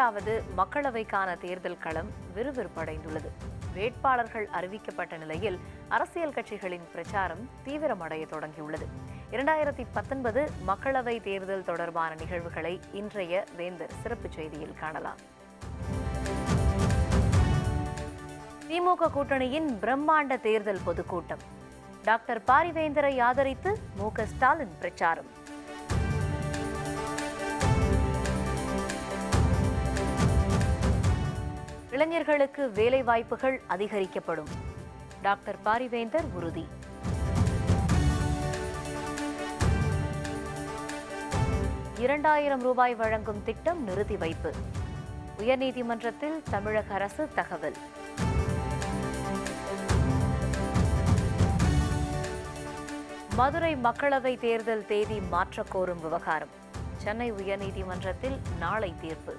ஏழாவது மக்களவைக்கான தேர்தல் களம் விறுவிறுப்படைந்துள்ளது. வேட்பாளர்கள் அறிவிக்கப்பட்ட நிலையில் அரசியல் கட்சிகளின் பிரச்சாரம் தீவிரமடைய தொடங்கியுள்ளது. இரண்டாயிரத்தி பத்தொன்பது மக்களவை தேர்தல் தொடர்பான நிகழ்வுகளை இன்றைய வேந்தர் சிறப்பு செய்தியில் காணலாம். திமுக கூட்டணியின் பிரம்மாண்ட தேர்தல் பொதுக்கூட்டம். டாக்டர் பாரிவேந்தரை ஆதரித்து மு ஸ்டாலின் பிரச்சாரம். இளைஞர்களுக்கு வேலை வாய்ப்புகள் அதிகரிக்கப்படும். டாக்டர் பாரிவேந்தர் உறுதி. இரண்டாயிரம் ரூபாய் வழங்கும் திட்டம் நிறுத்தி வைப்பு. உயர்நீதிமன்றத்தில் தமிழக அரசு தகவல். மதுரை மக்களவை தேர்தல் தேதி மாற்றக் கோரும் விவகாரம். சென்னை உயர்நீதிமன்றத்தில் நாளை தீர்ப்பு.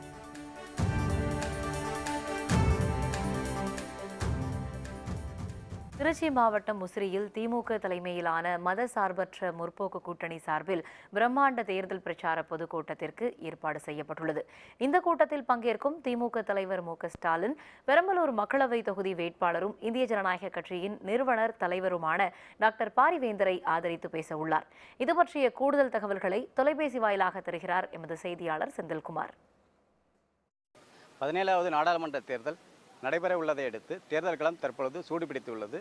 திருச்சி மாவட்டம் முசிறியில் திமுக தலைமையிலான மத சார்பற்ற முற்போக்கு கூட்டணி சார்பில் பிரம்மாண்ட தேர்தல் பிரச்சார பொதுக்கூட்டத்திற்கு ஏற்பாடு செய்யப்பட்டுள்ளது. இந்த கூட்டத்தில் பங்கேற்கும் திமுக தலைவர் மு ஸ்டாலின் பெரம்பலூர் மக்களவை தொகுதி வேட்பாளரும் இந்திய ஜனநாயக கட்சியின் நிறுவனர் தலைவருமான டாக்டர் பாரிவேந்தரை ஆதரித்து பேச உள்ளார் இது பற்றிய கூடுதல் தகவல்களை தொலைபேசி வாயிலாக தருகிறார் எமது செய்தியாளர் செந்தில்குமார். பதினேழாவது நாடாளுமன்ற தேர்தல் நடைபெற உள்ளதை அடுத்து தேர்தல் களம் தற்பொழுது சூடுபிடித்துள்ளது.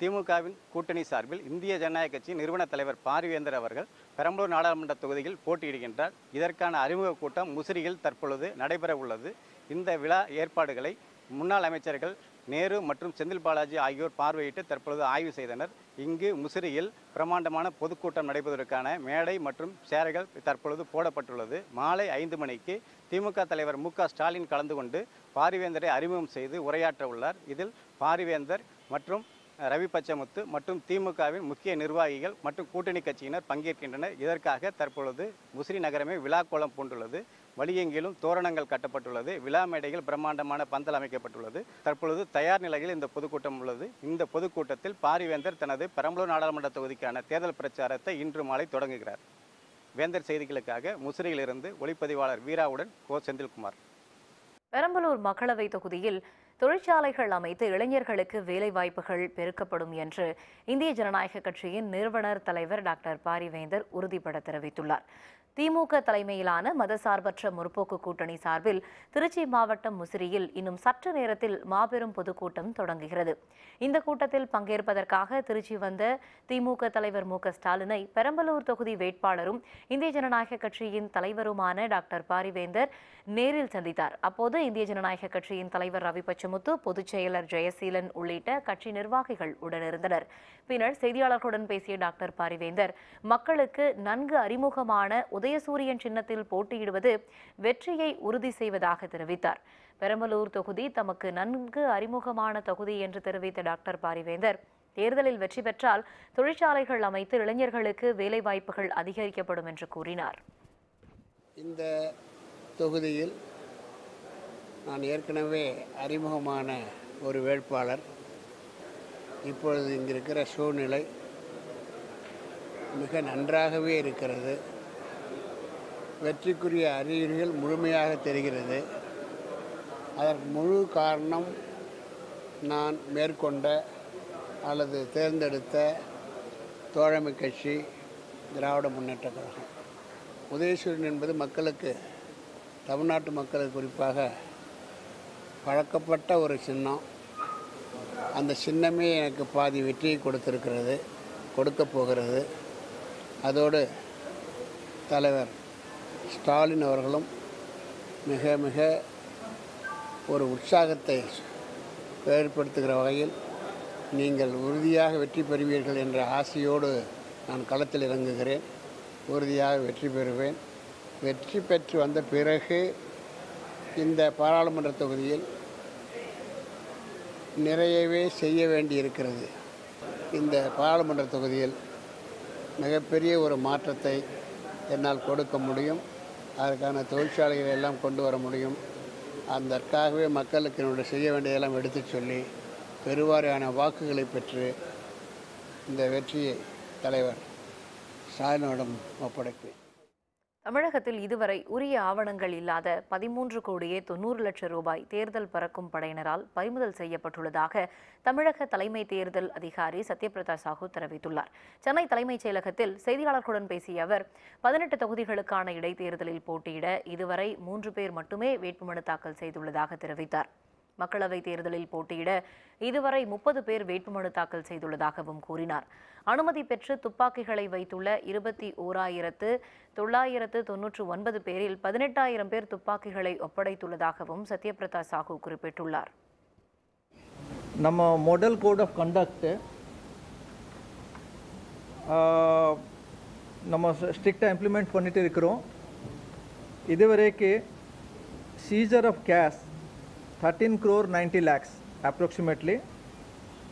திமுகவின் கூட்டணி சார்பில் இந்திய ஜனநாயக கட்சி நிறுவன தலைவர் பார்வேந்தர் அவர்கள் பெரம்பலூர் நாடாளுமன்ற தொகுதியில் போட்டியிடுகின்றார். இதற்கான அறிமுக கூட்டம் முசிறியில் தற்பொழுது நடைபெற உள்ளது. இந்த விழா ஏற்பாடுகளை முன்னாள் அமைச்சர்கள் நேரு மற்றும் செந்தில் பாலாஜி ஆகியோர் பார்வையிட்டு தற்பொழுது ஆய்வு செய்தனர். இங்கு முசிறியில் பிரம்மாண்டமான பொதுக்கூட்டம் நடைபெறுவதற்கான மேடை மற்றும் சேரைகள் தற்பொழுது போடப்பட்டுள்ளது. மாலை ஐந்து மணிக்கு திமுக தலைவர் மு க ஸ்டாலின் கலந்து கொண்டு பாரிவேந்தரை அறிமுகம் செய்து உரையாற்ற உள்ளார். இதில் பாரிவேந்தர் மற்றும் ரவி பச்சமுத்து மற்றும் திமுகவின் முக்கிய நிர்வாகிகள் மற்றும் கூட்டணி கட்சியினர் பங்கேற்கின்றனர். இதற்காக தற்பொழுது முசிறி நகரமே விழாக்கோலம் பூண்டுள்ளது. வழியெங்கிலும் தோரணங்கள் கட்டப்பட்டுள்ளது. விழா மேடைகள் பிரம்மாண்டமான பந்தல் அமைக்கப்பட்டுள்ளது. தற்பொழுது தயார் நிலையில் இந்த பொதுக்கூட்டம் உள்ளது. இந்த பொதுக்கூட்டத்தில் பாரிவேந்தர் தனது பெரம்பலூர் நாடாளுமன்ற தொகுதிக்கான தேர்தல் பிரச்சாரத்தை இன்று மாலை தொடங்குகிறார். வேந்தர் செய்திகளுக்காக முசிறியிலிருந்து ஒளிப்பதிவாளர் வீராவுடன் கோ. செந்தில்குமார். பெரம்பலூர் மக்களவை தொகுதியில் தொழிற்சாலைகள் அமைத்து இளைஞர்களுக்கு வேலை வாய்ப்புகள் பெருக்கப்படும் என்று இந்திய ஜனநாயக கட்சியின் நிறுவனர் தலைவர் டாக்டர் பாரிவேந்தர் உறுதிபட தெரிவித்துள்ளார். திமுக தலைமையிலான மதசார்பற்ற முற்போக்கு கூட்டணி சார்பில் திருச்சி மாவட்டம் முசிறியில் இன்னும் சற்று நேரத்தில் மாபெரும் பொதுக்கூட்டம் தொடங்குகிறது. இந்த கூட்டத்தில் பங்கேற்பதற்காக திருச்சி வந்த திமுக தலைவர் மு ஸ்டாலினை பெரம்பலூர் தொகுதி வேட்பாளரும் இந்திய ஜனநாயக கட்சியின் தலைவருமான டாக்டர் பாரிவேந்தர் நேரில் சந்தித்தார். அப்போது இந்திய ஜனநாயக கட்சியின் தலைவர் ரவி பச்சமுத்து பொதுச் செயலர் ஜெயசீலன் உள்ளிட்ட கட்சி நிர்வாகிகள் உடனிருந்தனர். பின்னர் செய்தியாளர்களுடன் பேசிய டாக்டர் பாரிவேந்தர் மக்களுக்கு நன்கு அறிமுகமான உதயசூரியன் சின்னத்தில் போட்டியிடுவது வெற்றியை உறுதி செய்வதாக தெரிவித்தார். பெரம்பலூர் தொகுதி தமக்கு நன்கு அறிமுகமான தொகுதி என்று தெரிவித்த டாக்டர் பாரிவேந்தர் தேர்தலில் வெற்றி பெற்றால் தொழிற்சாலைகள் அமைத்து இளைஞர்களுக்கு வேலைவாய்ப்புகள் அதிகரிக்கப்படும் என்று கூறினார். இந்த தொகுதியில் நான் ஏற்கனவே அறிமுகமான ஒரு வேட்பாளர். இப்பொழுது இங்கிருக்கிற சூழ்நிலை மிக நன்றாகவே இருக்கிறது. வெற்றிக்குரிய அறிகுறிகள் முழுமையாக தெரிகிறது. அதற்கு முழு காரணம் நான் மேற்கொண்ட அல்லது தேர்ந்தெடுத்த தோழமை கட்சி திராவிட முன்னேற்ற கழகம். உதயசூரியன் என்பது மக்களுக்கு தமிழ்நாட்டு மக்களுக்கு குறிப்பாக பழக்கப்பட்ட ஒரு சின்னம். அந்த சின்னமே எனக்கு பாதி வெற்றியை கொடுத்திருக்கிறது கொடுக்க போகிறது. அதோடு தலைவர் ஸ்டாலின் அவர்களும் மிக மிக ஒரு உற்சாகத்தை ஏற்படுத்துகிற வகையில் நீங்கள் உறுதியாக வெற்றி பெறுவீர்கள் என்ற ஆசையோடு நான் களத்தில் இறங்குகிறேன். உறுதியாக வெற்றி பெறுவேன். வெற்றி பெற்று வந்த பிறகு இந்த பாராளுமன்ற தொகுதியில் நிறையவே செய்ய வேண்டியிருக்கிறது. இந்த பாராளுமன்ற தொகுதியில் மிகப்பெரிய ஒரு மாற்றத்தை என்னால் கொடுக்க முடியும். அதற்கான தொழிற்சாலைகளை எல்லாம் கொண்டு வர முடியும். அதற்காகவே மக்களுக்கு என்னுடைய செய்ய வேண்டியதெல்லாம் எடுத்துச் சொல்லி பெருவாரியான வாக்குகளை பெற்று இந்த வெற்றியை தலைவர் ஸ்டாலினிடம் ஒப்படைப்பேன். தமிழகத்தில் இதுவரை உரிய ஆவணங்கள் இல்லாத பதிமூன்று கோடியே தொண்ணூறு லட்சம் ரூபாய் தேர்தல் பறக்கும் படையினரால் பறிமுதல் செய்யப்பட்டுள்ளதாக தமிழக தலைமை தேர்தல் அதிகாரி சத்யபிரதா சாஹூ தெரிவித்துள்ளார். சென்னை தலைமைச் செயலகத்தில் செய்தியாளர்களுடன் பேசிய அவர் பதினெட்டு தொகுதிகளுக்கான இடைத்தேர்தலில் போட்டியிட இதுவரை மூன்று பேர் மட்டுமே வேட்புமனு தாக்கல் செய்துள்ளதாக தெரிவித்தார். மக்களவை தேர்தலில் போட்டியிட இதுவரை முப்பது பேர் வேட்புமனு தாக்கல் செய்துள்ளதாகவும் கூறினார். அனுமதி பெற்று துப்பாக்கிகளை வைத்துள்ள இருபத்தி ஓராயிரத்து தொள்ளாயிரத்து தொன்னூற்று ஒன்பது பேரில் பதினெட்டாயிரம் பேர் துப்பாக்கிகளை ஒப்படைத்துள்ளதாகவும் சத்யபிரதா சாஹூ குறிப்பிட்டுள்ளார். நம்ம மாடல் கோட் ஆஃப் கண்டக்ட் நம்ம ஸ்ட்ரிக்டாக இம்ப்ளிமெண்ட் பண்ணிட்டு இருக்கிறோம். இதுவரைக்கு seizure of case thirteen crore ninety lakhs approximately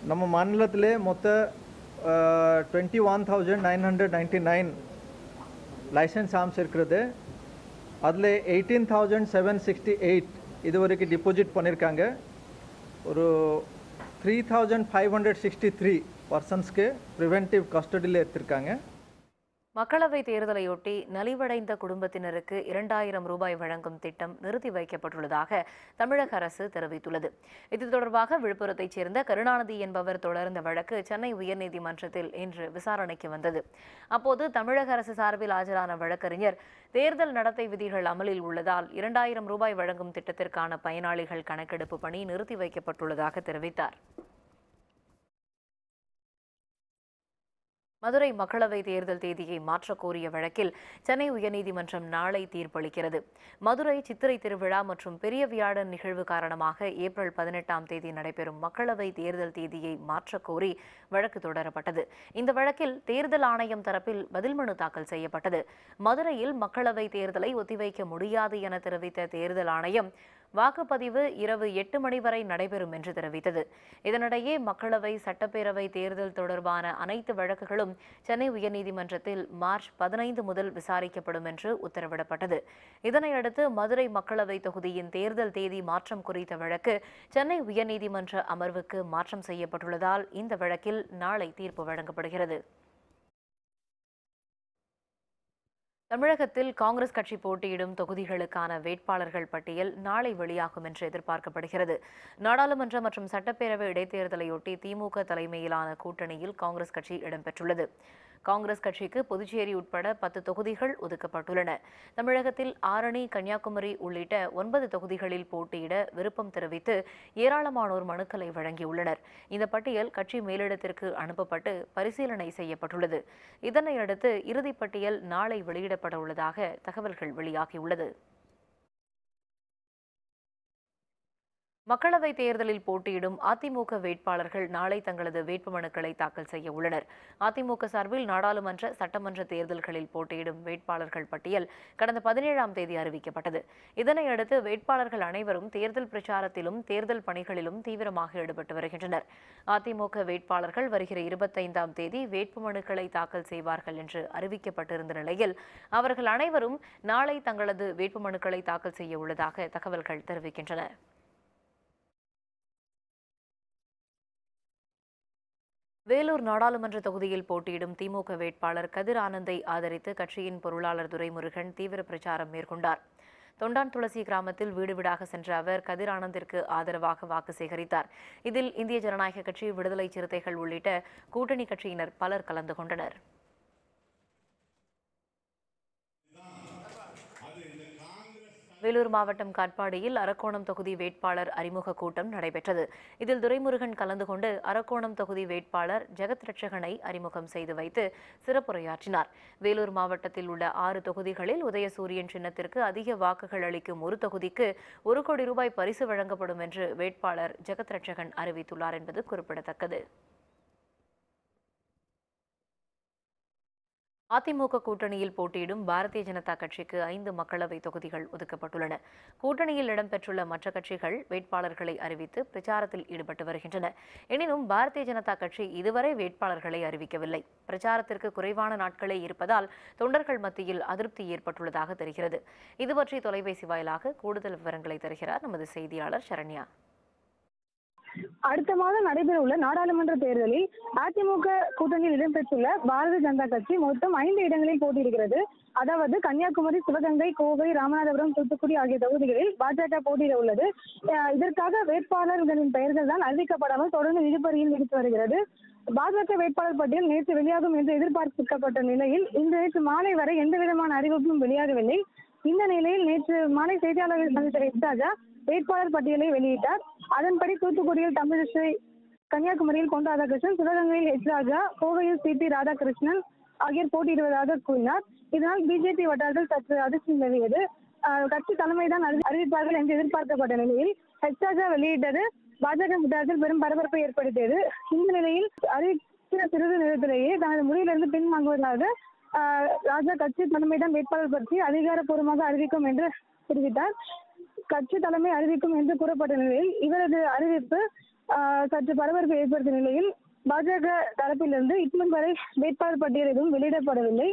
நம்ம மாநிலத்திலே மொத்த twenty one thousand nine hundred ninety nine licence arms இருக்கிறது அதில் eighteen thousand seven sixty eight இது வரைக்கும் டிபாசிட் பண்ணியிருக்காங்க ஒரு three thousand five hundred sixty three பர்சன்ஸ்க்கு preventive கஸ்டடியில் எடுத்திருக்காங்க மக்களவைத் தேர்தலையொட்டி நலிவடைந்த குடும்பத்தினருக்கு இரண்டாயிரம் ரூபாய் வழங்கும் திட்டம் நிறுத்தி வைக்கப்பட்டுள்ளதாக தமிழக அரசு தெரிவித்துள்ளது. இது தொடர்பாக விழுப்புரத்தைச் சேர்ந்த கருணாநிதி என்பவர் தொடர்ந்த வழக்கு சென்னை உயர்நீதிமன்றத்தில் இன்று விசாரணைக்கு வந்தது. அப்போது தமிழக அரசு சார்பில் ஆஜரான வழக்கறிஞர் தேர்தல் நடத்தை விதிகள் அமலில் உள்ளதால் இரண்டாயிரம் ரூபாய் வழங்கும் திட்டத்திற்கான பயனாளிகள் கணக்கெடுப்பு பணி நிறுத்தி வைக்கப்பட்டுள்ளதாக தெரிவித்தார். மதுரை மக்களவை தேர்தல் தேதியை மாற்றக் கோரிய வழக்கில் சென்னை உயர்நீதிமன்றம் நாளை தீர்ப்பளிக்கிறது. மதுரை சித்திரை திருவிழா மற்றும் பெரிய வியாழன் நிகழ்வு காரணமாக ஏப்ரல் பதினெட்டாம் தேதி நடைபெறும் மக்களவை தேர்தல் தேதியை மாற்றக் கோரி வழக்கு தொடரப்பட்டது. இந்த வழக்கில் தேர்தல் ஆணையம் தரப்பில் பதில் மனு தாக்கல் செய்யப்பட்டது. மதுரையில் மக்களவை தேர்தலை ஒத்திவைக்க முடியாது என தெரிவித்த தேர்தல் ஆணையம் வாக்குப்பதிவு இரவு எட்டு மணி வரை நடைபெறும் என்று தெரிவித்தது. இதனிடையே மக்களவை சட்டப்பேரவை தேர்தல் தொடர்பான அனைத்து வழக்குகளும் சென்னை உயர்நீதிமன்றத்தில் மார்ச் பதினைந்து முதல் விசாரிக்கப்படும் என்று உத்தரவிடப்பட்டது. இதனையடுத்து மதுரை மக்களவை தொகுதியின் தேர்தல் தேதி மாற்றம் குறித்த வழக்கு சென்னை உயர்நீதிமன்ற அமர்வுக்கு மாற்றம் செய்யப்பட்டுள்ளதால் இந்த வழக்கில் நாளை தீர்ப்பு வழங்கப்படுகிறது. தமிழகத்தில் காங்கிரஸ் கட்சி போட்டியிடும் தொகுதிகளுக்கான வேட்பாளர்கள் பட்டியல் நாளை வெளியாகும் என்று எதிர்பார்க்கப்படுகிறது. நாடாளுமன்ற மற்றும் சட்டப்பேரவை இடைத்தேர்தலையொட்டி திமுக தலைமையிலான கூட்டணியில் காங்கிரஸ் கட்சி இடம்பெற்றுள்ளது. காங்கிரஸ் கட்சிக்கு புதுச்சேரி உட்பட பத்து தொகுதிகள் ஒதுக்கப்பட்டுள்ளன. தமிழகத்தில் ஆரணி கன்னியாகுமரி உள்ளிட்ட ஒன்பது தொகுதிகளில் போட்டியிட விருப்பம் தெரிவித்து ஏராளமானோர் மனுக்களை வழங்கியுள்ளனர். இந்த பட்டியல் கட்சி மேலிடத்திற்கு அனுப்பப்பட்டு பரிசீலனை செய்யப்பட்டுள்ளது. இதனையடுத்து இறுதிப்பட்டியல் நாளை வெளியிடப்பட உள்ளதாக தகவல்கள் வெளியாகியுள்ளது. மக்களவை தேர்தலில் போட்டியிடும் அதிமுக வேட்பாளர்கள் நாளை தங்களது வேட்புமனுக்களை தாக்கல் செய்ய உள்ளனர். அதிமுக சார்பில் நாடாளுமன்ற சட்டமன்ற தேர்தல்களில் போட்டியிடும் வேட்பாளர்கள் பட்டியல் கடந்த பதினேழாம் தேதி அறிவிக்கப்பட்டது. இதனையடுத்து வேட்பாளர்கள் அனைவரும் தேர்தல் பிரச்சாரத்திலும் தேர்தல் பணிகளிலும் தீவிரமாக ஈடுபட்டு வருகின்றனர். அதிமுக வேட்பாளர்கள் வருகிற இருபத்தைந்தாம் தேதி வேட்புமனுக்களை தாக்கல் செய்வார்கள் என்று அறிவிக்கப்பட்டிருந்த நிலையில் அவர்கள் அனைவரும் நாளை தங்களது வேட்புமனுக்களை தாக்கல் செய்ய உள்ளதாக தகவல்கள் தெரிவிக்கின்றன. வேலூர் நாடாளுமன்ற தொகுதியில் போட்டியிடும் திமுக வேட்பாளர் கதிர் ஆனந்தை ஆதரித்து கட்சியின் பொருளாளர் துரைமுருகன் தீவிர பிரச்சாரம் மேற்கொண்டார். தொண்டான் துளசி கிராமத்தில் வீடு வீடாக சென்ற அவர் கதிர் ஆனந்திற்கு ஆதரவாக வாக்கு சேகரித்தார். இதில் இந்திய ஜனநாயக கட்சி விடுதலை சிறுத்தைகள் உள்ளிட்ட கூட்டணி கட்சியினர் பலர் கலந்து கொண்டனர். வேலூர் மாவட்டம் காட்பாடியில் அரக்கோணம் தொகுதி வேட்பாளர் அறிமுக கூட்டம் நடைபெற்றது. இதில் துரைமுருகன் கலந்து கொண்டு அரக்கோணம் தொகுதி வேட்பாளர் ஜெகத் ரட்சகனை அறிமுகம் செய்து வைத்து சிறப்புரையாற்றினார். வேலூர் மாவட்டத்தில் உள்ள ஆறு தொகுதிகளில் உதயசூரியன் சின்னத்திற்கு அதிக வாக்குகள் அளிக்கும் ஒரு தொகுதிக்கு ஒரு கோடி ரூபாய் பரிசு வழங்கப்படும் என்று வேட்பாளர் ஜெகத் ரட்சகன் அறிவித்துள்ளார் என்பது குறிப்பிடத்தக்கது. அதிமுக கூட்டணியில் போட்டியிடும் பாரதிய ஜனதா கட்சிக்கு ஐந்து மக்களவை தொகுதிகள் ஒதுக்கப்பட்டுள்ளன. கூட்டணியில் இடம்பெற்றுள்ள மற்ற கட்சிகள் வேட்பாளர்களை அறிவித்து பிரச்சாரத்தில் ஈடுபட்டு வருகின்றன. எனினும் பாரதிய ஜனதா கட்சி இதுவரை வேட்பாளர்களை அறிவிக்கவில்லை. பிரச்சாரத்திற்கு குறைவான நாட்களே இருப்பதால் தொண்டர்கள் மத்தியில் அதிருப்தி ஏற்பட்டுள்ளதாக தெரிகிறது. இதுபற்றி தொலைபேசி வாயிலாக கூடுதல் விவரங்களை தருகிறார் நமது செய்தியாளர் சரண்யா. அடுத்த மாதம் நடைபெற உள்ள நாடாளுமன்ற தேர்தலில் அதிமுக கூட்டணியில் இடம்பெற்றுள்ள பாரதிய ஜனதா கட்சி மொத்தம் ஐந்து இடங்களில் போட்டியிடுகிறது. அதாவது கன்னியாகுமரி சிவகங்கை கோவை ராமநாதபுரம் தூத்துக்குடி ஆகிய தொகுதிகளில் பாஜக போட்டியிட உள்ளது. இதற்காக வேட்பாளர்களின் பெயர்கள் தான் அறிவிக்கப்படாமல் தொடர்ந்து இழுபறியில் நீடித்து வருகிறது. பாஜக வேட்பாளர் பட்டியல் நேற்று வெளியாகும் என்று எதிர்பார்க்கப்பட்ட நிலையில் இன்று நேற்று மாலை வரை எந்த விதமான அறிவிப்பும் வெளியாகவில்லை. இந்த நிலையில் நேற்று மாலை செய்தியாளர்கள் சந்தித்த ஹெச்ராஜா வேட்பாளர் பட்டியலை வெளியிட்டார். அதன்படி தூத்துக்குடியில் தமிழிசை கன்னியாகுமரியில் பொன் ராதாகிருஷ்ணன் சிவகங்கையில் எச் ராஜா கோவையில் சி பி ராதாகிருஷ்ணன் ஆகியோர் போட்டியிடுவதாக கூறினார். இதனால் பிஜேபி வட்டாரத்தில் சற்று அதிர்ச்சி நிலவியது. கட்சி தலைமைதான் அறிவிப்பார்கள் என்று எதிர்பார்க்கப்பட்ட நிலையில் ஹெச் ராஜா வெளியிட்டது பாஜக வட்டாரத்தில் பெரும் பரபரப்பை ஏற்படுத்தியது. இந்த நிலையில் அறிவிக்கிற சிறிது நேரத்திலேயே தனது முடிவிலிருந்து பின்வாங்குவதாக ஆஹ் ராஜா கட்சி தலைமைதான் வேட்பாளர் பற்றி அதிகாரப்பூர்வமாக அறிவிக்கும் என்று தெரிவித்தார். கட்சி தலைமை அறிவிக்கும் என்று கூறப்பட்ட நிலையில் இவரது அறிவிப்பு ஆஹ், சற்று பரபரப்பை ஏற்படுத்திய நிலையில் பாஜக தரப்பிலிருந்து இட்மன் வரை வேட்பாளர் பட்டியல் எதுவும் வெளியிடப்படவில்லை.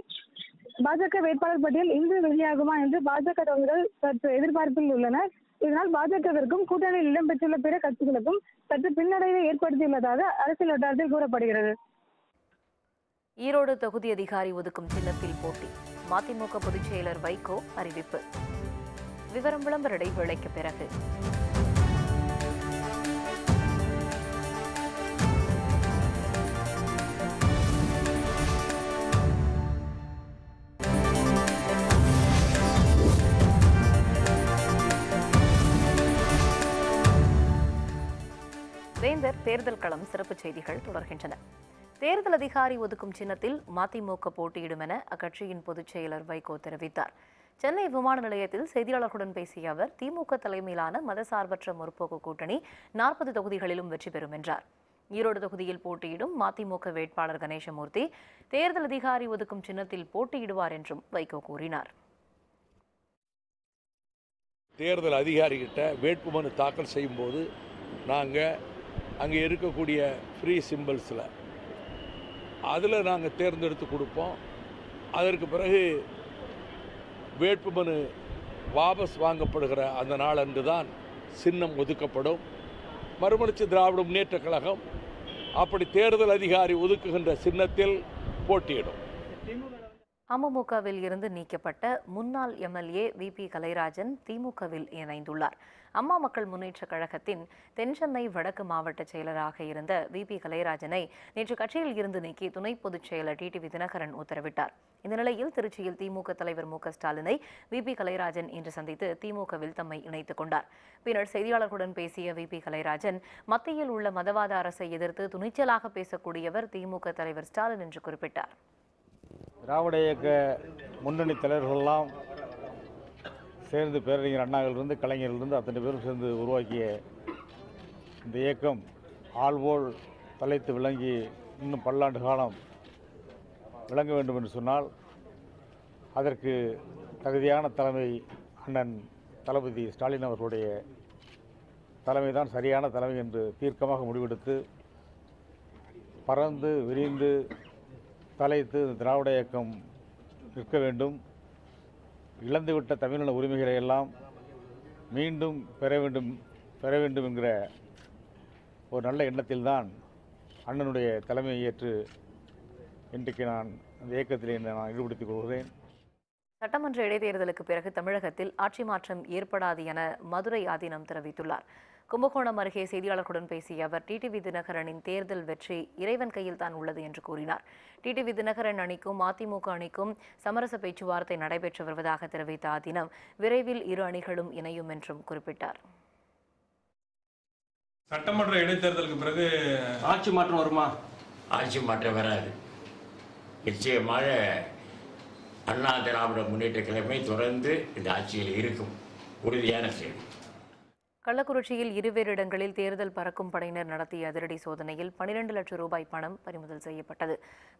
பாஜக வேட்பாளர் பட்டியல் இன்று வெளியாகுமா என்று பாஜக தொண்டர்கள் சற்று எதிர்பார்ப்பில் உள்ளனர். இதனால் பாஜகவிற்கும் கூட்டணியில் இடம்பெற்றுள்ள பிற கட்சிகளுக்கும் சற்று பின்னடைவை ஏற்படுத்தியுள்ளதாக அரசியல் வட்டாரத்தில் கூறப்படுகிறது. ஈரோடு தொகுதி அதிகாரி ஒதுக்கும் சின்னத்தில் போட்டி. மதிமுக பொதுச் செயலர் வைகோ அறிவிப்பு. விவரம் விளம்பர இடைவேளைக்கு பிறகு. வேந்தர் தேர்தல் களம் சிறப்பு செய்திகள் தொடர்கின்றன. தேர்தல் அதிகாரி ஒதுக்கும் சின்னத்தில் மதிமுக போட்டியிடும் என அக்கட்சியின் பொதுச் செயலர் வைகோ தெரிவித்தார். சென்னை விமான நிலையத்தில் செய்தியாளர்களுடன் பேசிய அவர் திமுக தலைமையிலான மதசார்பற்ற முற்போக்கு கூட்டணி நாற்பது தொகுதிகளிலும் வெற்றி பெறும் என்றார். ஈரோடு தொகுதியில் போட்டியிடும் மதிமுக வேட்பாளர் கணேசமூர்த்தி தேர்தல் அதிகாரி ஒதுக்கும் சின்னத்தில் போட்டியிடுவார் என்றும் வைகோ கூறினார். தேர்தல் அதிகாரிகிட்ட வேட்புமனு தாக்கல் செய்யும்போது நாங்கள் அங்கே இருக்கக்கூடிய ஃப்ரீ சிம்பிள்ஸில் அதில் நாங்கள் தேர்ந்தெடுத்து கொடுப்போம். அதற்கு பிறகு வேட்புமனு வாபஸ் வாங்கப்படுகிற அந்த நாளன்று தான் சின்னம் ஒதுக்கப்படும். மறுமலர்ச்சி திராவிட முன்னேற்ற கழகம் அப்படி தேர்தல் அதிகாரி ஒதுக்குகின்ற சின்னத்தில் போட்டியிடும். அமமுகவில் இருந்து நீக்கப்பட்ட முன்னாள் எம்எல்ஏ வி பி கலைராஜன் திமுகவில் இணைந்துள்ளார். அம்மா மக்கள் முன்னேற்றக் கழகத்தின் தென்சென்னை வடக்கு மாவட்ட செயலராக இருந்த வி பி கலைராஜனை நேற்று கட்சியில் இருந்து நீக்கி துணை பொதுச் செயலர் டிடிவி தினகரன் உத்தரவிட்டார். இந்த நிலையில் திருச்சியில் திமுக தலைவர் மு ஸ்டாலினை வி பி கலைராஜன் இன்று சந்தித்து திமுகவில் தம்மை இணைத்துக் கொண்டார். பின்னர் செய்தியாளர்களுடன் பேசிய வி பி கலைராஜன் மத்தியில் உள்ள மதவாத அரசை எதிர்த்து துணிச்சலாக பேசக்கூடியவர் திமுக தலைவர் ஸ்டாலின் என்று குறிப்பிட்டார். திராவிட இயக்க முன்னணி தலைவர்கள்லாம் சேர்ந்து பேரறிஞர் அண்ணாவிலிருந்து கலைஞரிலிருந்து அத்தனை பேரும் சேர்ந்து உருவாக்கிய இந்த இயக்கம் ஆள்போல் தலைத்து விளங்கி இன்னும் பல்லாண்டு காலம் விளங்க வேண்டும் என்று சொன்னால் அதற்கு தகுதியான தலைமை அண்ணன் தளபதி ஸ்டாலின் அவர்களுடைய தலைமைதான் சரியான தலைமை என்று தீர்க்கமாக முடிவெடுத்து பறந்து விரிந்து தலைத்து திராவிட இயக்கம் நிற்க வேண்டும். இழந்துவிட்ட தமிழின உரிமைகளை எல்லாம் மீண்டும் பெற வேண்டும் பெற வேண்டும் என்கிற ஒரு நல்ல எண்ணத்தில்தான் அண்ணனுடைய தலைமையை ஏற்று இன்றைக்கு நான் அந்த இயக்கத்தில் என்னை நான் ஈடுபடுத்திக் கொள்கிறேன். சட்டமன்ற இடைத்தேர்தலுக்கு பிறகு தமிழகத்தில் ஆட்சி மாற்றம் ஏற்படாது என மதுரை ஆதீனம் தெரிவித்துள்ளார். கும்பகோணம் அருகே செய்தியாளர்களுடன் பேசிய அவர் டிடிவி தினகரனின் தேர்தல் வெற்றி இறைவன் கையில் தான் உள்ளது என்று கூறினார். டிடிவி தினகரன் அணிக்கும் அதிமுக அணிக்கும் சமரச பேச்சுவார்த்தை நடைபெற்று வருவதாக தெரிவித்த ஆதீனம் விரைவில் இரு அணிகளும் இணையும் என்றும் குறிப்பிட்டார். சட்டமன்ற இடைத்தேர்தலுக்கு பிறகு ஆட்சி மாற்றம் வருமா? ஆட்சி மாற்றம் வராது. நிச்சயமாக அண்ணா திராவிட முன்னேற்ற கழகமே தொடர்ந்து இந்த ஆட்சியில் இருக்கும். உறுதியான செய்தி கள்ளக்குறிச்சியில் இருவேறு இடங்களில் தேர்தல் பறக்கும் படையினர் நடத்திய அதிரடி சோதனையில் பனிரெண்டு லட்சம் ரூபாய் பணம் பறிமுதல் செய்யப்பட்டது.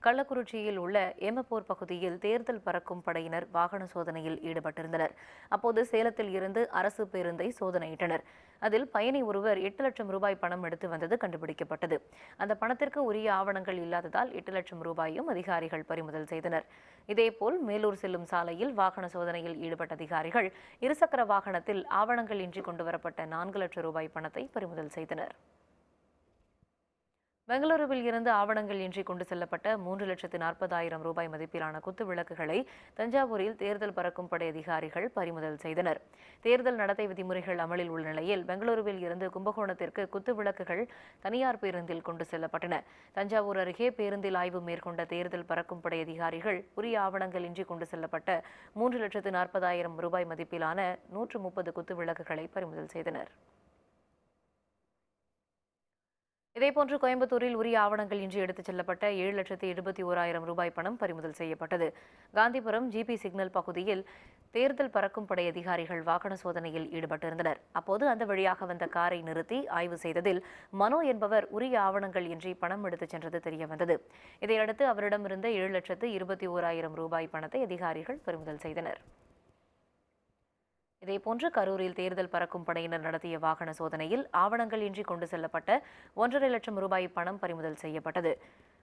கள்ளக்குறிச்சியில் உள்ள ஏமப்போர் பகுதியில் தேர்தல் பறக்கும் படையினர் வாகன சோதனையில் ஈடுபட்டிருந்தனர். அப்போது சேலத்தில் இருந்து அரசு பேருந்தை சோதனையிட்டனர். அதில் பயணி ஒருவர் எட்டு லட்சம் ரூபாய் பணம் எடுத்து வந்தது கண்டுபிடிக்கப்பட்டது. அந்த பணத்திற்கு உரிய ஆவணங்கள் இல்லாததால் எட்டு லட்சம் ரூபாயும் அதிகாரிகள் பறிமுதல் செய்தனர். இதேபோல் மேலூர் செல்லும் சாலையில் வாகன சோதனையில் ஈடுபட்ட அதிகாரிகள் இருசக்கர வாகனத்தில் ஆவணங்கள் இன்றி கொண்டுவரப்பட்ட நான்கு லட்சம் ரூபாய் பணத்தை பறிமுதல் செய்தனர். பெங்களூருவில் இருந்து ஆவணங்கள் இன்றி கொண்டு செல்லப்பட்ட மூன்று லட்சத்து நாற்பதாயிரம் ரூபாய் மதிப்பிலான குத்து விளக்குகளை தஞ்சாவூரில் தேர்தல் பறக்கும் படை அதிகாரிகள் பறிமுதல் செய்தனர். தேர்தல் நடத்தை விதிமுறைகள் அமலில் உள்ள நிலையில் பெங்களூருவில் இருந்து கும்பகோணத்திற்கு குத்து விளக்குகள் தனியார் பேருந்தில் கொண்டு செல்லப்பட்டன. தஞ்சாவூர் அருகே பேருந்தில் ஆய்வு மேற்கொண்ட தேர்தல் பறக்கும் படை அதிகாரிகள் உரிய ஆவணங்கள் இன்றி கொண்டு செல்லப்பட்ட மூன்று லட்சத்து நாற்பதாயிரம் ரூபாய் மதிப்பிலான நூற்று முப்பது குத்து விளக்குகளை பறிமுதல் செய்தனர். இதேபோன்று கோயம்புத்தூரில் உரிய ஆவணங்கள் இன்றி எடுத்துச் செல்லப்பட்ட ஏழு லட்சத்து எழுபத்தி ஓராயிரம் ரூபாய் பணம் பறிமுதல் செய்யப்பட்டது. காந்திபுரம் ஜிபி சிக்னல் பகுதியில் தேர்தல் பறக்கும் படை அதிகாரிகள் வாகன சோதனையில் ஈடுபட்டிருந்தனர். அப்போது அந்த வழியாக வந்த காரை நிறுத்தி ஆய்வு செய்ததில் மனோ என்பவர் உரிய ஆவணங்கள் இன்றி பணம் எடுத்துச் சென்றது தெரியவந்தது. இதையடுத்து அவரிடமிருந்த ஏழு லட்சத்து இருபத்தி ஓராயிரம் ரூபாய் பணத்தை அதிகாரிகள் பறிமுதல் செய்தனர். இதேபோன்று கரூரில் தேர்தல் பறக்கும் படையினர் நடத்திய வாகன சோதனையில் ஆவணங்கள் இன்றி கொண்டு செல்லப்பட்ட ஒன்றரை லட்சம் ரூபாய் பணம் பறிமுதல் செய்யப்பட்டது.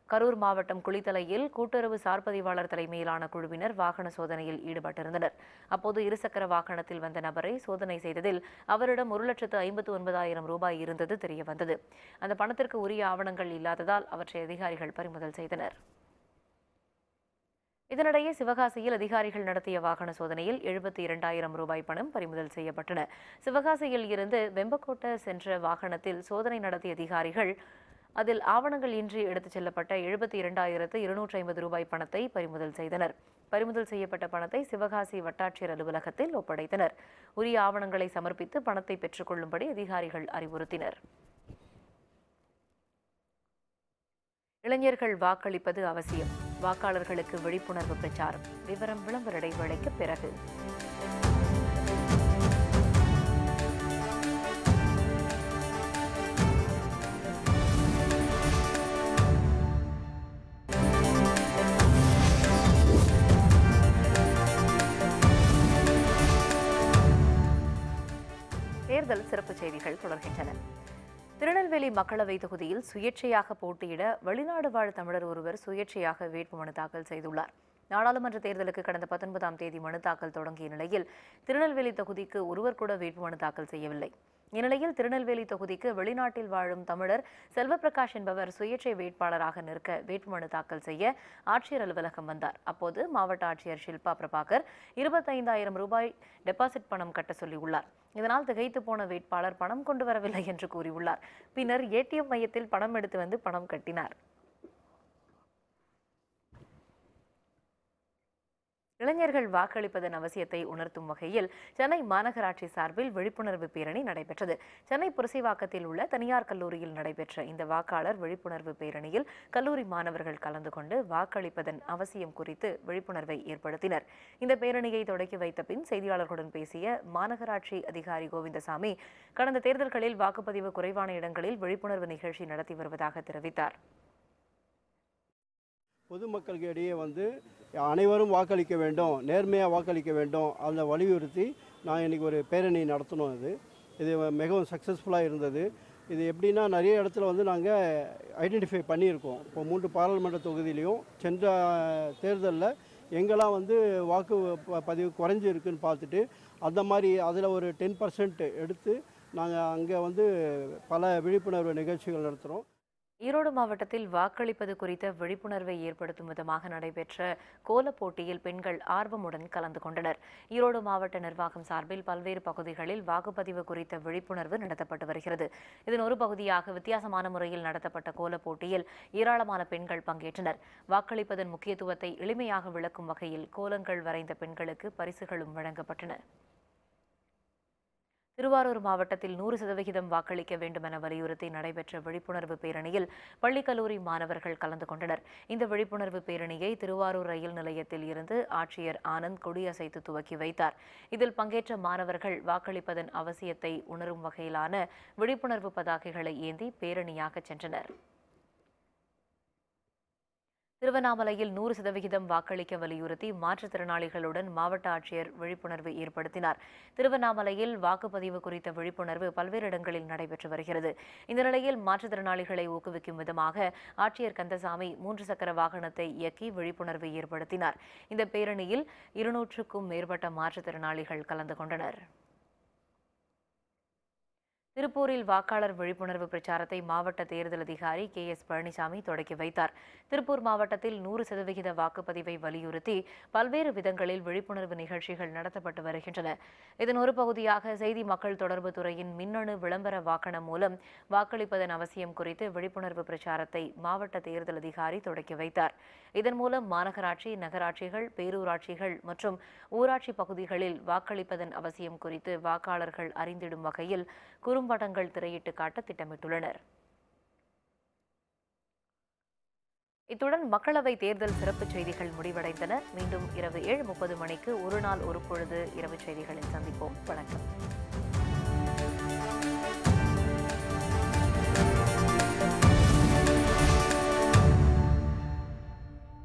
கரூர் மாவட்டம் குளித்தலையில் கூட்டுறவு சார்பதிவாளர் தலைமையிலான குழுவினர் வாகன சோதனையில் ஈடுபட்டிருந்தனர். அப்போது இருசக்கர வாகனத்தில் வந்த நபரை சோதனை செய்ததில் அவரிடம் ஒரு லட்சத்து ஐம்பத்து ஒன்பதாயிரம் ரூபாய் இருந்தது தெரியவந்தது. அந்த பணத்திற்கு உரிய ஆவணங்கள் இல்லாததால் அவற்றை அதிகாரிகள் பறிமுதல் செய்தனர். இதனிடையே சிவகாசியில் அதிகாரிகள் நடத்திய வாகன சோதனையில் எழுபத்தி இரண்டாயிரம் ரூபாய் பணம் பறிமுதல் செய்யப்பட்டன. சிவகாசியில் இருந்து வெம்பக்கோட்டை சென்ற வாகனத்தில் சோதனை நடத்திய அதிகாரிகள் அதில் ஆவணங்கள் இன்றி எடுத்துச் செல்லப்பட்ட எழுபத்தி இரண்டாயிரத்து இருநூற்றி ஐம்பது ரூபாய் பணத்தை பறிமுதல் செய்தனர். பறிமுதல் செய்யப்பட்ட பணத்தை சிவகாசி வட்டாட்சியர் அலுவலகத்தில் ஒப்படைத்தனர். உரிய ஆவணங்களை சமர்ப்பித்து பணத்தை பெற்றுக்கொள்ளும்படி அதிகாரிகள் அறிவுறுத்தினர். இளைஞர்கள் வாக்களிப்பது அவசியம். வாக்காளர்களுக்கு விழிப்புணர்வு பிரச்சாரம். விவரம் விளம்பர இடைவேளைக்கு பிறகு. தேர்தல் சிறப்பு செய்திகள் தொடர்கின்றன. திருநெல்வேலி மக்களவை தொகுதியில் சுயேட்சையாக போட்டியிட வெளிநாடு வாழ் தமிழர் ஒருவர் சுயேட்சையாக வேட்புமனு தாக்கல் செய்துள்ளார். நாடாளுமன்ற தேர்தலுக்கு கடந்த பத்தொன்பதாம் தேதி மனு தாக்கல் தொடங்கிய நிலையில் திருநெல்வேலி தொகுதிக்கு ஒருவர் கூட வேட்புமனு தாக்கல் செய்யவில்லை. இந்நிலையில் திருநெல்வேலி தொகுதிக்கு வெளிநாட்டில் வாழும் தமிழர் செல்வபிரகாஷ் என்பவர் சுயேட்சை வேட்பாளராக நிற்க வேட்புமனு தாக்கல் செய்ய ஆட்சியர் அலுவலகம் வந்தார். அப்போது மாவட்ட ஆட்சியர் ஷில்பா பிரபாகர் இருபத்தைந்தாயிரம் ரூபாய் டெபாசிட் பணம் கட்ட சொல்லியுள்ளார். இதனால் திகைத்து போன வேட்பாளர் பணம் கொண்டு வரவில்லை என்று கூறியுள்ளார். பின்னர் ஏடிஎம் மையத்தில் பணம் எடுத்து வந்து பணம் கட்டினார். இளைஞர்கள் வாக்களிப்பதன் அவசியத்தை உணர்த்தும் வகையில் சென்னை மாநகராட்சி சார்பில் விழிப்புணர்வு பேரணி நடைபெற்றது. சென்னை புரசைவாக்கத்தில் உள்ள தனியார் கல்லூரியில் நடைபெற்ற இந்த வாக்காளர் விழிப்புணர்வு பேரணியில் கல்லூரி மாணவர்கள் கலந்து கொண்டு வாக்களிப்பதன் அவசியம் குறித்து விழிப்புணர்வை ஏற்படுத்தினர். இந்த பேரணியை தொடக்கி வைத்த பின் செய்தியாளர்களுடன் பேசிய மாநகராட்சி அதிகாரி கோவிந்தசாமி கடந்த தேர்தல்களில் வாக்குப்பதிவு குறைவான இடங்களில் விழிப்புணர்வு நிகழ்ச்சி நடத்தி வருவதாக தெரிவித்தார். பொதுமக்களுக்கு இடையே வந்து அனைவரும் வாக்களிக்க வேண்டும் நேர்மையாக வாக்களிக்க வேண்டும் அதை வலியுறுத்தி நான் இன்றைக்கி ஒரு பேரணி நடத்தினோம் இது இது மிகவும் சக்ஸஸ்ஃபுல்லாக இருந்தது. இது எப்படின்னா நிறைய இடத்துல வந்து நாங்கள் ஐடென்டிஃபை பண்ணியிருக்கோம். இப்போ மூன்று பாராளுமன்ற தொகுதியிலையும் சென்ற தேர்தலில் எங்கெல்லாம் வந்து வாக்கு பதிவு குறைஞ்சிருக்குன்னு பார்த்துட்டு அந்த மாதிரி அதில் ஒரு டென் பர்சன்ட் எடுத்து நாங்கள் அங்கே வந்து பல விழிப்புணர்வு நிகழ்ச்சிகள் நடத்துகிறோம் ஈரோடு மாவட்டத்தில் வாக்களிப்பது குறித்த விழிப்புணர்வை ஏற்படுத்தும் விதமாக நடைபெற்ற கோலப் போட்டியில் பெண்கள் ஆர்வமுடன் கலந்து கொண்டனர். ஈரோடு மாவட்ட நிர்வாகம் சார்பில் பல்வேறு பகுதிகளில் வாக்குப்பதிவு குறித்த விழிப்புணர்வு நடத்தப்பட்டு வருகிறது. இதன் ஒரு பகுதியாக வித்தியாசமான முறையில் நடத்தப்பட்ட கோலப் போட்டியில் ஏராளமான பெண்கள் பங்கேற்றனர். வாக்களிப்பதன் முக்கியத்துவத்தை எளிமையாக விளக்கும் வகையில் கோலங்கள் வரைந்த பெண்களுக்கு பரிசுகளும் வழங்கப்பட்டன. திருவாரூர் மாவட்டத்தில் நூறு சதவிகிதம் வாக்களிக்க வேண்டும் என வலியுறுத்தி நடைபெற்ற விழிப்புணர்வு பேரணியில் பள்ளி கல்லூரி மாணவர்கள் கலந்து கொண்டனர். இந்த விழிப்புணர்வு பேரணியை திருவாரூர் ரயில் நிலையத்தில் இருந்து ஆட்சியர் ஆனந்த் கொடியசைத்து துவக்கி வைத்தார். இதில் பங்கேற்ற மாணவர்கள் வாக்களிப்பதன் அவசியத்தை உணரும் வகையிலான விழிப்புணர்வு பதாகைகளை ஏந்தி பேரணியாக சென்றனர். திருவண்ணாமலையில் நூறு சதவிகிதம் வாக்களிக்க வலியுறுத்தி மாற்றுத்திறனாளிகளுடன் மாவட்ட ஆட்சியர் விழிப்புணர்வு ஏற்படுத்தினார். திருவண்ணாமலையில் வாக்குப்பதிவு குறித்த விழிப்புணர்வு பல்வேறு இடங்களில் நடைபெற்று வருகிறது. இந்த நிலையில் மாற்றுத்திறனாளிகளை ஊக்குவிக்கும் விதமாக ஆட்சியர் கந்தசாமி மூன்று சக்கர வாகனத்தை இயக்கி விழிப்புணர்வு ஏற்படுத்தினார். இந்த பேரணியில் இருநூற்றுக்கும் மேற்பட்ட மாற்றுத்திறனாளிகள் கலந்து கொண்டனர். திருப்பூரில் வாக்காளர் விழிப்புணர்வு பிரச்சாரத்தை மாவட்ட தேர்தல் அதிகாரி கே எஸ் பழனிசாமி தொடக்கி வைத்தார். திருப்பூர் மாவட்டத்தில் நூறு சதவிகித வாக்குப்பதிவை வலியுறுத்தி பல்வேறு விதங்களில் விழிப்புணர்வு நிகழ்ச்சிகள் நடத்தப்பட்டு வருகின்றன. இதன் ஒரு பகுதியாக செய்தி மக்கள் தொடர்பு துறையின் மின்னணு விளம்பர வாகனம் மூலம் வாக்களிப்பதன் அவசியம் குறித்து விழிப்புணர்வு பிரச்சாரத்தை மாவட்ட தேர்தல் அதிகாரி தொடக்கி வைத்தார். இதன் மூலம் மாநகராட்சி நகராட்சிகள் பேரூராட்சிகள் மற்றும் ஊராட்சி பகுதிகளில் வாக்களிப்பதன் அவசியம் குறித்து வாக்காளர்கள் அறிந்திடும் வகையில் குறும்படங்கள் திரையிட்டு காட்ட திட்டமிட்டுள்ளனர். இத்துடன் மக்களவை தேர்தல் சிறப்பு செய்திகள் முடிவடைந்தன. மீண்டும் இரவு ஏழு முப்பது மணிக்கு ஒரு நாள் ஒரு பொழுது இரவு செய்திகளில் சந்திப்போம். வணக்கம்.